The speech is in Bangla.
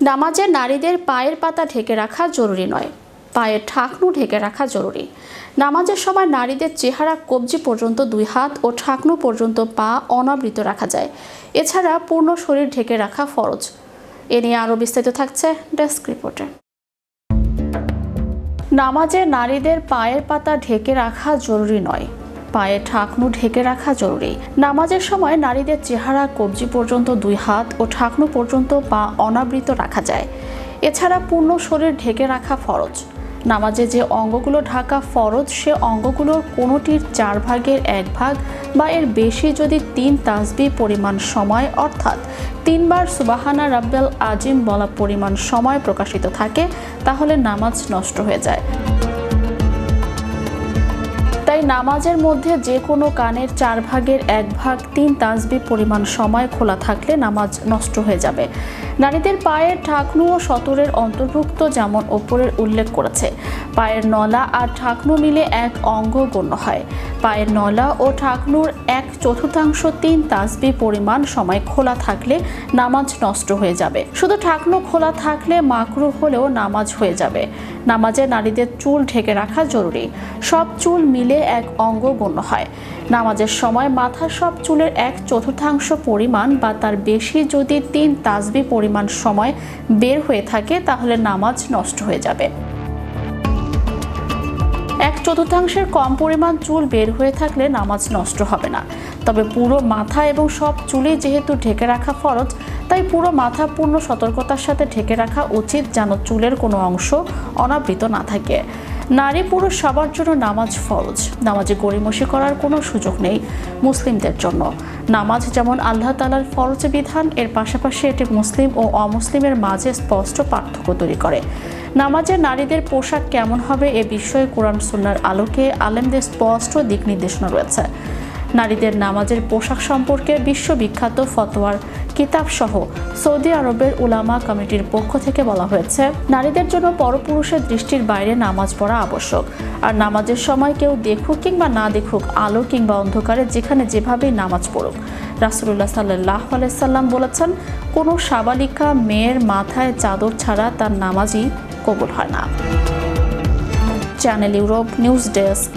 নামাজে নারীদের পায়ের পাতা ঢেকে রাখা জরুরি নয়, পায়ের ঠাকনু ঢেকে রাখা জরুরি। নামাজের সময় নারীদের চেহারা কবজি পর্যন্ত দুই হাত ও ঠাকনু পর্যন্ত পা অনাবৃত রাখা যায়। এছাড়া পূর্ণ শরীর ঢেকে রাখা ফরজ। এ নিয়ে আরও বিস্তারিত থাকছে ডেস্ক রিপোর্টে। নামাজে নারীদের পায়ের পাতা ঢেকে রাখা জরুরি নয় পায়ে ঠাকনু ঢেকে রাখা জরুরি। নামাজের সময় নারীদের চেহারা, কবজি পর্যন্ত দুই হাত ও ঠাকনু পর্যন্ত পা অনাবৃত রাখা যায়। এছাড়া পূর্ণ শরীর ঢেকে রাখা ফরজ। নামাজে যে অঙ্গগুলো ঢাকা ফরজ, সে অঙ্গগুলোর কোনোটির চার ভাগের এক ভাগ বা এর বেশি যদি তিন তাসবি পরিমাণ সময়, অর্থাৎ তিনবার সুবাহানা রাব্বেল আজিম বলা পরিমাণ সময় প্রকাশিত থাকে, তাহলে নামাজ নষ্ট হয়ে যায়। নামাজের মধ্যে যে কোনো কানের চার ভাগের এক ভাগ তিন তাসবি পরিমাণ সময় খোলা থাকলে নামাজ নষ্ট হয়ে যাবে। নারীদের পায়ের ঠাকনু ও সতরের অন্তর্ভুক্ত যেমন ওপরের উল্লেখ করেছে। পায়ের নলা আর ঢাকনু মিলে এক অঙ্গ গণ্য হয়। পায়ের নলা ও ঢাকনুর এক চতুর্থাংশ তিন তাসবি পরিমাণ সময় খোলা থাকলে নামাজ নষ্ট হয়ে যাবে। শুধু ঢাকনু খোলা থাকলে মাকরু হলেও নামাজ হয়ে যাবে। নামাজে নারীদের চুল ঢেকে রাখা জরুরি। সব চুল মিলে এক অঙ্গ গণ্য হয়। নামাজের সময় মাথার সব চুলের এক চতুর্থাংশ পরিমাণ বা তার বেশি যদি তিন তাসবি পরিমাণ সময় বের হয়ে থাকে, তাহলে নামাজ নষ্ট হয়ে যাবে। এক চতুর্থাংশের কম পরিমাণ চুল বের হয়ে থাকলে নামাজ নষ্ট হবে না। তবে পুরো মাথা এবং সব চুলই যেহেতু ঢেকে রাখা ফরজ, তাই পুরো মাথা পূর্ণ সতর্কতার সাথে ঢেকে রাখা উচিত যেন চুলের কোনো অংশ অনাবৃত না থাকে। নারী পুরুষ সবার জন্য নামাজ ফরজ। নামাজে গড়িমসি করার কোনো সুযোগ নেই মুসলিমদের জন্য। নামাজ যেমন আল্লাহ তালার ফরজ বিধান, এর পাশাপাশি এটি মুসলিম ও অমুসলিমের মাঝে স্পষ্ট পার্থক্য তৈরি করে। নামাজে নারীদের পোশাক কেমন হবে এ বিষয়ে কোরআন সুন্নার আলোকে আলেমদের স্পষ্ট দিক নির্দেশনা রয়েছে। নারীদের নামাজের পোশাক সম্পর্কে বিশ্ববিখ্যাত ফতোয়ার কিতাব সহ সৌদি আরবের উলামা কমিটির পক্ষ থেকে বলা হয়েছে, নারীদের জন্য পরপুরুষের দৃষ্টির বাইরে নামাজ পড়া আবশ্যক। আর নামাজের সময় কেউ দেখুক কিংবা না দেখুক, আলো কিংবা অন্ধকারে যেখানে যেভাবেই নামাজ পড়ুক। রাসুলুল্লাহ সাল্লাহ আলাইসাল্লাম বলেছেন, কোনো সাবালিকা মেয়ের মাথায় চাদর ছাড়া তার নামাজই কবুল হয় না। Channel Europe news desk.